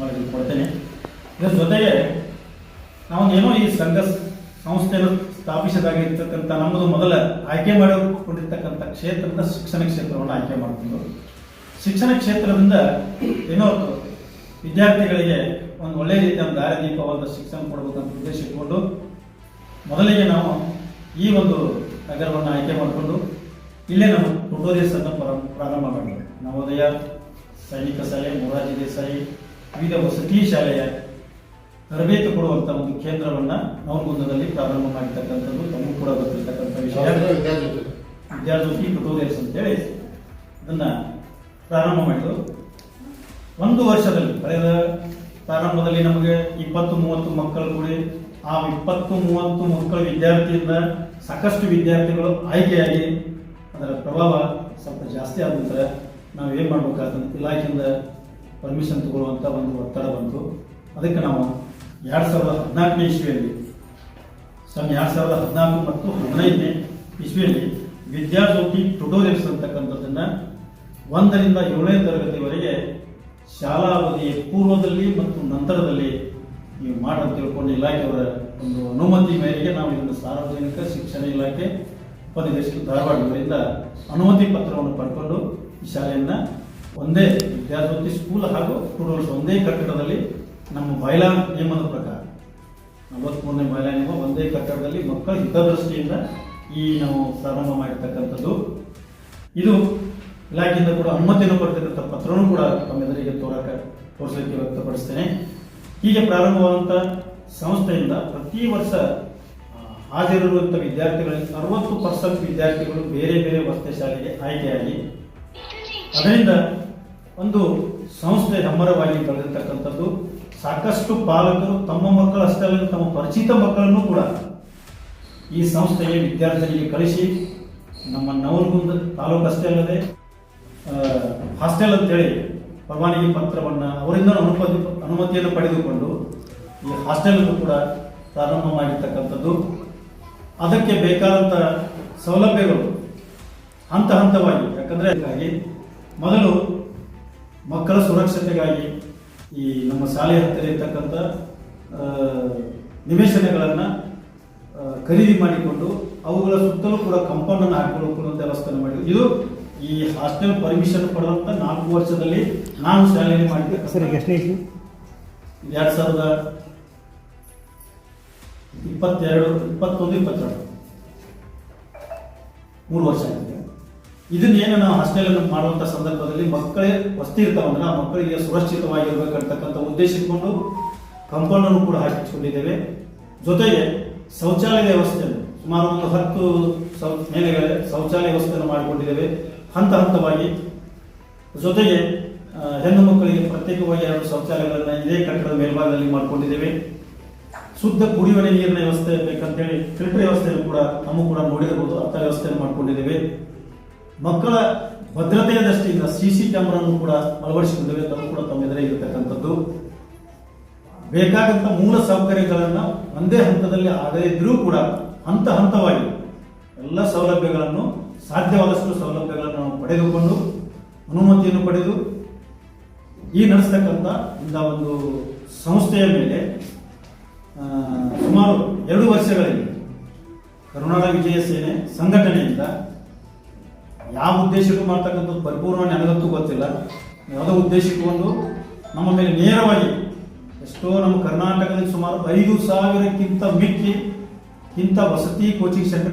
ಮಾಡಿ ಕೊಡ್ತೇನೆ. ಇದರ ಜೊತೆಗೆ ನಾವು ಏನೋ ಈ ಸಂಘ ಸಂಸ್ಥೆಯನ್ನು ಸ್ಥಾಪಿಸಿದಾಗಿರ್ತಕ್ಕಂಥ ನಮ್ಮದು ಮೊದಲ ಆಯ್ಕೆ ಮಾಡಿಕೊಂಡಿರ್ತಕ್ಕಂಥ ಕ್ಷೇತ್ರದ ಶಿಕ್ಷಣ ಕ್ಷೇತ್ರವನ್ನು ಆಯ್ಕೆ ಮಾಡ್ಕೊಂಡು ಶಿಕ್ಷಣ ಕ್ಷೇತ್ರದಿಂದ ಏನೋ ವಿದ್ಯಾರ್ಥಿಗಳಿಗೆ ಒಂದು ಒಳ್ಳೆಯ ರೀತಿಯ ದಾರಿದೀಪವಾದ ಶಿಕ್ಷಣ ಕೊಡಬೇಕಂತ ಉದ್ದೇಶ ಇಟ್ಕೊಂಡು ಮೊದಲಿಗೆ ನಾವು ಈ ಒಂದು ನಗರವನ್ನು ಆಯ್ಕೆ ಮಾಡಿಕೊಂಡು ಇಲ್ಲೇ ನಾವು ಪ್ರಾರ- ಪ್ರಾರಂಭ ಮಾಡಿದ್ವಿ. ನವೋದಯ, ಸೈನಿಕ ಸಲಹೆ ಮೊರಾರ್ಜಿ ದೇಸಾಯಿ ವಿವಿಧ ವಸತಿ ಶಾಲೆಯ ತರಬೇತಿ ಕೊಡುವಂತ ಒಂದು ಕೇಂದ್ರವನ್ನ ನವಲಗುಂದದಲ್ಲಿ ಪ್ರಾರಂಭ ಮಾಡಿರ್ತಕ್ಕಂಥದ್ದು. ತಮಗೂ ಕೂಡ ಗೊತ್ತಿರ್ತಕ್ಕಂಥ ವಿಷಯ. ವಿದ್ಯಾರ್ಥಿ ಟ್ಯುಟೋರಿಯಲ್ಸ್ ಅಂತೇಳಿ ಅದನ್ನ ಪ್ರಾರಂಭ ಮಾಡಿದ್ರು. ಒಂದು ವರ್ಷದಲ್ಲಿ ಕಳೆದ ಪ್ರಾರಂಭದಲ್ಲಿ ನಮಗೆ ಇಪ್ಪತ್ತು ಮೂವತ್ತು ಮಕ್ಕಳು ಕೂಡಿ ಆ ಇಪ್ಪತ್ತು ಮೂವತ್ತು ಮಕ್ಕಳ ವಿದ್ಯಾರ್ಥಿಯಿಂದ ಸಾಕಷ್ಟು ವಿದ್ಯಾರ್ಥಿಗಳು ಆಯ್ಕೆಯಾಗಿ ಅದರ ಪ್ರಭಾವ ಸ್ವಲ್ಪ ಜಾಸ್ತಿ ಆದ ನಂತರ ನಾವು ಏನು ಮಾಡ್ಬೇಕಾದ ಇಲಾಖೆಯಿಂದ ಪರ್ಮಿಷನ್ ತಗೊಳ್ಳುವಂಥ ಒಂದು ಒತ್ತಡ ಬಂತು. ಅದಕ್ಕೆ ನಾವು ಎರಡು ಸಾವಿರದ ಹದಿನಾಲ್ಕನೇ ಇಸ್ವಿಯಲ್ಲಿ, ಸನ್ ಎರಡು ಸಾವಿರದ ಹದಿನಾಲ್ಕು ಮತ್ತು ಹದಿನೈದನೇ ಇಸ್ವಿಯಲ್ಲಿ ವಿದ್ಯಾಜ್ಯೋತಿ ಟ್ಯುಟೋರಿಯಲ್ಸ್ ಅಂತಕ್ಕಂಥದ್ದನ್ನ ಒಂದರಿಂದ ಏಳನೇ ತರಗತಿವರೆಗೆ ಶಾಲಾ ಅವಧಿಯ ಪೂರ್ವದಲ್ಲಿ ಮತ್ತು ನಂತರದಲ್ಲಿ ನೀವು ಮಾಡಲು ತಿಳ್ಕೊಂಡು ಇಲಾಖೆಯವರ ಒಂದು ಅನುಮತಿ ಮೇರೆಗೆ ನಾವು ಇದನ್ನು ಸಾರ್ವಜನಿಕ ಶಿಕ್ಷಣ ಇಲಾಖೆ ಉಪನಿರ್ದೇಶಕ ಧಾರವಾಡದವರಿಂದ ಅನುಮತಿ ಪತ್ರವನ್ನು ಪಡ್ಕೊಂಡು ಈ ಶಾಲೆಯನ್ನ ಒಂದೇ ವಿದ್ಯಾರ್ಥಿ ಸ್ಕೂಲ್ ಹಾಗೂ ಟ್ಯುಟೋರಿಯಲ್ಸ್ ಒಂದೇ ಕಟ್ಟಡದಲ್ಲಿ ನಮ್ಮ ಬಯಲಾ ನಿಯಮದ ಪ್ರಕಾರ ನಲವತ್ಮೂರನೇ ಮಹಿಳಾ ನಿಯಮ ಒಂದೇ ಕಟ್ಟಡದಲ್ಲಿ ಮಕ್ಕಳ ಹಿತದೃಷ್ಟಿಯಿಂದ ಈ ನಾವು ಪ್ರಾರಂಭ ಮಾಡಿರ್ತಕ್ಕಂಥದ್ದು. ಇದು ಇಲಾಖೆಯಿಂದ ಕೂಡ ಅನುಮತಿಯನ್ನು ಪಡೆದಿರುವಂಥ ಪತ್ರನೂ ಕೂಡ ತಮ್ಮೆದರಿಗೆ ತೋರಕ, ತೋರಿಸಲಿಕ್ಕೆ ವ್ಯಕ್ತಪಡಿಸ್ತೇನೆ. ಹೀಗೆ ಪ್ರಾರಂಭವಾದಂಥ ಸಂಸ್ಥೆಯಿಂದ ಪ್ರತಿ ವರ್ಷ ಹಾಜರಿರುವಂಥ ವಿದ್ಯಾರ್ಥಿಗಳಲ್ಲಿ ಅರವತ್ತು ಪರ್ಸೆಂಟ್ ವಿದ್ಯಾರ್ಥಿಗಳು ಬೇರೆ ಬೇರೆ ವಸ್ತು ಶಾಲೆಗೆ ಆಯ್ಕೆಯಾಗಿ, ಅದರಿಂದ ಒಂದು ಸಂಸ್ಥೆ ಹೆಮ್ಮರವಾಗಿ ಬೆಳೆದಿರ್ತಕ್ಕಂಥದ್ದು. ಸಾಕಷ್ಟು ಪಾಲಕರು ತಮ್ಮ ಮಕ್ಕಳು ಅಷ್ಟೇ ಅಲ್ಲದೆ ತಮ್ಮ ಪರಿಚಿತ ಮಕ್ಕಳನ್ನು ಕೂಡ ಈ ಸಂಸ್ಥೆಗೆ ವಿದ್ಯಾರ್ಥಿಗಳಿಗೆ ಕಳಿಸಿ ನಮ್ಮ ನವಲಗುಂದ ತಾಲೂಕು ಅಷ್ಟೇ ಅಲ್ಲದೆ ಹಾಸ್ಟೆಲ್ ಅಂತೇಳಿ ಪರವಾನಗಿ ಪತ್ರವನ್ನು ಅವರಿಂದ ಅನುಮತಿ ಅನುಮತಿಯನ್ನು ಪಡೆದುಕೊಂಡು ಈ ಹಾಸ್ಟೆಲ್ ಕೂಡ ಪ್ರಾರಂಭ ಮಾಡಿರ್ತಕ್ಕಂಥದ್ದು ಅದಕ್ಕೆ ಬೇಕಾದಂಥ ಸೌಲಭ್ಯಗಳು ಹಂತ ಹಂತವಾಗಿ, ಯಾಕಂದರೆ ಹಾಗಾಗಿ ಮೊದಲು ಮಕ್ಕಳ ಸುರಕ್ಷತೆಗಾಗಿ ಈ ನಮ್ಮ ಶಾಲೆ ಹತ್ತಿರ ಇರ್ತಕ್ಕಂಥ ನಿವೇಶನಗಳನ್ನು ಖರೀದಿ ಮಾಡಿಕೊಂಡು ಅವುಗಳ ಸುತ್ತಲೂ ಕೂಡ ಕಂಪೌಂಡ್ ಅನ್ನು ಹಾಕಿಕೊಳ್ಳುವಂತ ವ್ಯವಸ್ಥೆ ಮಾಡಿದ್ವಿ ಇದು ಈ ಹಾಸ್ಟೆಲ್ ಪರ್ಮಿಷನ್ ಪಡೆದಂತ ನಾಲ್ಕು ವರ್ಷದಲ್ಲಿ ನಾನು ಶಾಲೆಯಲ್ಲಿ ಮಾಡಿದ್ದೆ ಎರಡ್ ಸಾವಿರದ ಇಪ್ಪತ್ತೆರಡು ಇಪ್ಪತ್ತೊಂದು ಇಪ್ಪತ್ತೆರಡು. ಮೂರು ವರ್ಷ ಆಗಿದೆ ಇದನ್ನ ಏನು ನಾವು ಹಾಸ್ಟೆಲ್ ಅನ್ನು ಮಾಡುವಂತ ಸಂದರ್ಭದಲ್ಲಿ ಮಕ್ಕಳೇ ವಸ್ತಿ ಇರ್ತಾವಂದ್ರೆ ಆ ಮಕ್ಕಳಿಗೆ ಸುರಕ್ಷಿತವಾಗಿರ್ಬೇಕಂತಕ್ಕಂಥ ಉದ್ದೇಶ ಇಟ್ಕೊಂಡು ಕಂಪೌಂಡ್ ಅನ್ನು ಕೂಡ ಹಾಕಿಸ್ಕೊಂಡಿದ್ದೇವೆ. ಜೊತೆಗೆ ಶೌಚಾಲಯ ವ್ಯವಸ್ಥೆ ಸುಮಾರು ಒಂದು ಹತ್ತು ಮೇಲೆಗಳ ಶೌಚಾಲಯ ವ್ಯವಸ್ಥೆಯನ್ನು ಮಾಡಿಕೊಂಡಿದ್ದೇವೆ. ಹಂತ ಹಂತವಾಗಿ. ಜೊತೆಗೆ ಹೆಣ್ಣು ಮಕ್ಕಳಿಗೆ ಪ್ರತ್ಯೇಕವಾಗಿ ಎರಡು ಶೌಚಾಲಯಗಳನ್ನ ಇದೇ ಕಟ್ಟಡದ ಮೇಲ್ಭಾಗದಲ್ಲಿ ಮಾಡಿಕೊಂಡಿದ್ದೇವೆ. ಶುದ್ಧ ಕುಡಿಯುವ ನೀರಿನ ವ್ಯವಸ್ಥೆ ಬೇಕಂತೇಳಿ, ಫಿಲ್ಟರ್ ವ್ಯವಸ್ಥೆಯನ್ನು ಕೂಡ, ನಮ್ಮ ಕೂಡ ನೋಡಿರಬಹುದು ಅಂತ ವ್ಯವಸ್ಥೆಯನ್ನು ಮಾಡಿಕೊಂಡಿದ್ದೇವೆ. ಮಕ್ಕಳ ಭದ್ರತೆಯ ದೃಷ್ಟಿಯಿಂದ ಸಿ ಸಿ ಕ್ಯಾಮರಾವನ್ನು ಕೂಡ ಅಳವಡಿಸಿಕೊಂಡಿವೆ ಅದು ಕೂಡ ತಮ್ಮ ಎದುರೇ ಇರತಕ್ಕಂಥದ್ದು ಬೇಕಾದಂತಹ ಮೂಲ ಸೌಕರ್ಯಗಳನ್ನು ಒಂದೇ ಹಂತದಲ್ಲಿ ಆಗದೇ ಇದ್ರೂ ಕೂಡ ಹಂತ ಹಂತವಾಗಿ ಎಲ್ಲ ಸೌಲಭ್ಯಗಳನ್ನು, ಸಾಧ್ಯವಾದಷ್ಟು ಸೌಲಭ್ಯಗಳನ್ನು ನಾವು ಪಡೆದುಕೊಂಡು ಅನುಮತಿಯನ್ನು ಪಡೆದು ಈ ನಡೆಸ್ತಕ್ಕಂಥ ಇಂಥ ಒಂದು ಸಂಸ್ಥೆಯ ಮೇಲೆ ಸುಮಾರು ಎರಡು ವರ್ಷಗಳಲ್ಲಿ ಕರುನಾಡ ವಿಜಯ ಸೇನೆ ಸಂಘಟನೆಯಿಂದ ಯಾವ ಉದ್ದೇಶಕ್ಕೂ ಮಾಡ್ತಕ್ಕಂಥದ್ದು ಪರಿಪೂರ್ಣ ನನಗಂತೂ ಗೊತ್ತಿಲ್ಲ. ಯಾವುದೋ ಒಂದು ನಮ್ಮ ಮೇಲೆ ನೇರವಾಗಿ ಎಷ್ಟೋ ನಮ್ಮ ಕರ್ನಾಟಕದಲ್ಲಿ ಸುಮಾರು ಐದು ಸಾವಿರಕ್ಕಿಂತ ಮಿಕ್ಕಿ ಇಂಥ ವಸತಿ ಕೋಚಿಂಗ್ ಸೆಂಟರ್